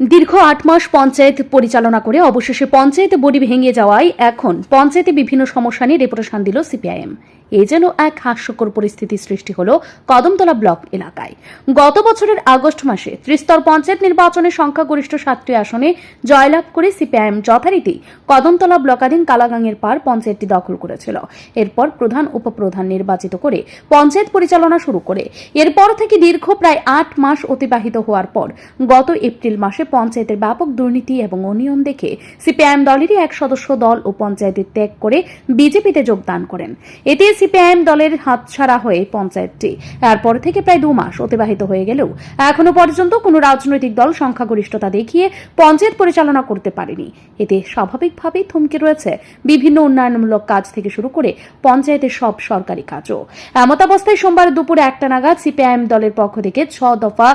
দীর্ঘ আট মাস পঞ্চায়েত পরিচালনা করে অবশেষে পঞ্চায়েত বডি ভেঙে যাওয়ায় এখন পঞ্চায়েতে বিভিন্ন সমস্যা নিয়ে রেপুটেশন দিল সিপিআইএম। এ যেন এক হাস্যকর পরিস্থিতি সৃষ্টি হল কদমতলা ব্লক এলাকায়। গত বছরের আগস্ট মাসে ত্রিস্তর পঞ্চায়েত নির্বাচনে সংখ্যাগরিষ্ঠ সাতটি আসনে জয়লাভ করে সিপিআইএম যথারীতি কদমতলা ব্লকাধীন কালাগাংয়ের পার পঞ্চায়েতটি দখল করেছিল। এরপর প্রধান উপপ্রধান নির্বাচিত করে পঞ্চায়েত পরিচালনা শুরু করে। এরপর থেকে দীর্ঘ প্রায় আট মাস অতিবাহিত হওয়ার পর গত এপ্রিল মাসে পঞ্চায়েতের ব্যাপক দুর্নীতি এবং অনিয়ম দেখে সিপিআইএম দলেরই এক সদস্য দল ও পঞ্চায়েতের ত্যাগ করে বিজেপিতে যোগদান করেন। এতে সিপিআইএম দলের হাতছাড়া হয়ে পঞ্চায়েতটি এরপর থেকে প্রায় দু মাস অতিবাহিত হয়ে গেলেও এখনও পর্যন্ত কোনো রাজনৈতিক দল সংখ্যাগরিষ্ঠতা দেখিয়ে পঞ্চায়েত পরিচালনা করতে পারেনি। এতে স্বাভাবিকভাবেই থমকে রয়েছে বিভিন্ন উন্নয়নমূলক কাজ থেকে শুরু করে পঞ্চায়েতের সব সরকারি কাজও। এমতাবস্থায় সোমবার দুপুরে একটা নাগাদ সিপিআইএম দলের পক্ষ থেকে ছ দফা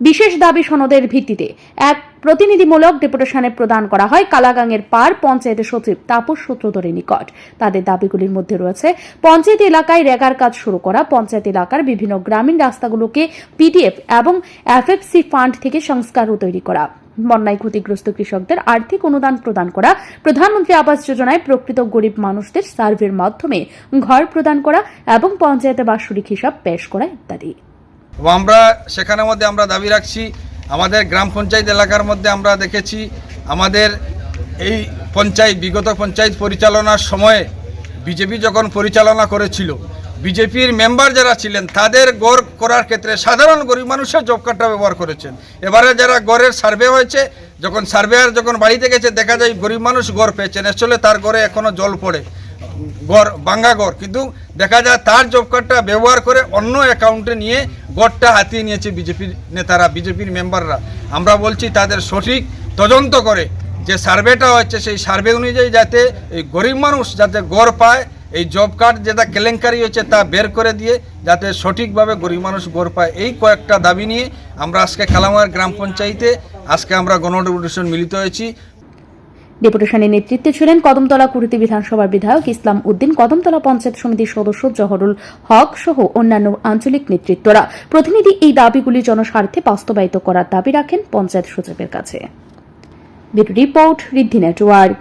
বিশেষ দাবি সনদের ভিত্তিতে। এক প্রতিনিধিমূলক ডেপুটেশনে প্রদান করা হয় কালাগাংয়ের পার পঞ্চায়েতের সচিব তাপস সূত্রধরের নিকট। তাদের দাবিগুলির মধ্যে রয়েছে, পঞ্চায়েত এলাকায় রেগার কাজ শুরু করা, পঞ্চায়েত এলাকার বিভিন্ন গ্রামীণ রাস্তাগুলোকে পিডিএফ এবং এফএফসি ফান্ড থেকে সংস্কারও তৈরি করা। বন্যায় ক্ষতিগ্রস্ত কৃষকদের আর্থিক অনুদান প্রদান করা, প্রধানমন্ত্রী আবাস যোজনায় প্রকৃত গরিব মানুষদের সার্ভের মাধ্যমে ঘর প্রদান করা এবং পঞ্চায়েতে বাৎসরিক হিসাব পেশ করা ইত্যাদি। এবং আমরা সেখানের মধ্যে আমরা দাবি রাখছি, আমাদের গ্রাম পঞ্চায়েত এলাকার মধ্যে আমরা দেখেছি, আমাদের এই পঞ্চায়েত, বিগত পঞ্চায়েত পরিচালনার সময়ে বিজেপি যখন পরিচালনা করেছিল, বিজেপির মেম্বার যারা ছিলেন, তাদের গড় করার ক্ষেত্রে সাধারণ গরিব মানুষের জব কার্ডটা ব্যবহার করেছেন। এবারে যারা গড়ের সার্ভে হয়েছে, যখন সার্ভেয়ার যখন বাড়িতে গেছে, দেখা যায় গরিব মানুষ গড় পেয়েছেন আসলে তার গড়ে এখনও জল পড়ে। গড় বাঙ্গা গড়। কিন্তু দেখা যায় তার জব কার্ডটা ব্যবহার করে অন্য অ্যাকাউন্টে নিয়ে গড়টা হাতিয়ে নিয়েছে বিজেপির নেতারা, বিজেপির মেম্বাররা আমরা বলছি তাদের সঠিক তদন্ত করে যে সার্ভেটা হচ্ছে সেই সার্ভে অনুযায়ী যাতে এই গরিব মানুষ যাতে গড় পায়, এই জব কার্ড যেটা কেলেঙ্কারি হচ্ছে তা বের করে দিয়ে যাতে সঠিকভাবে গরিব মানুষ গড় পায়। এই কয়েকটা দাবি নিয়ে আমরা আজকে কালামার গ্রাম পঞ্চায়েতে, আজকে আমরা গণডেপুটেশন মিলিত হয়েছি। ডেপুটেশনের নেতৃত্বে ছিলেন কদমতলা কুড়িতে বিধানসভার বিধায়ক ইসলাম উদ্দিন, কদমতলা পঞ্চায়েত সমিতির সদস্য জহরুল হক সহ অন্যান্য আঞ্চলিক নেতৃত্বরা। প্রতিনিধি এই দাবিগুলি জনস্বার্থে বাস্তবায়িত করার দাবি রাখেন পঞ্চায়েত সচিবের কাছে। Report Riddhi network.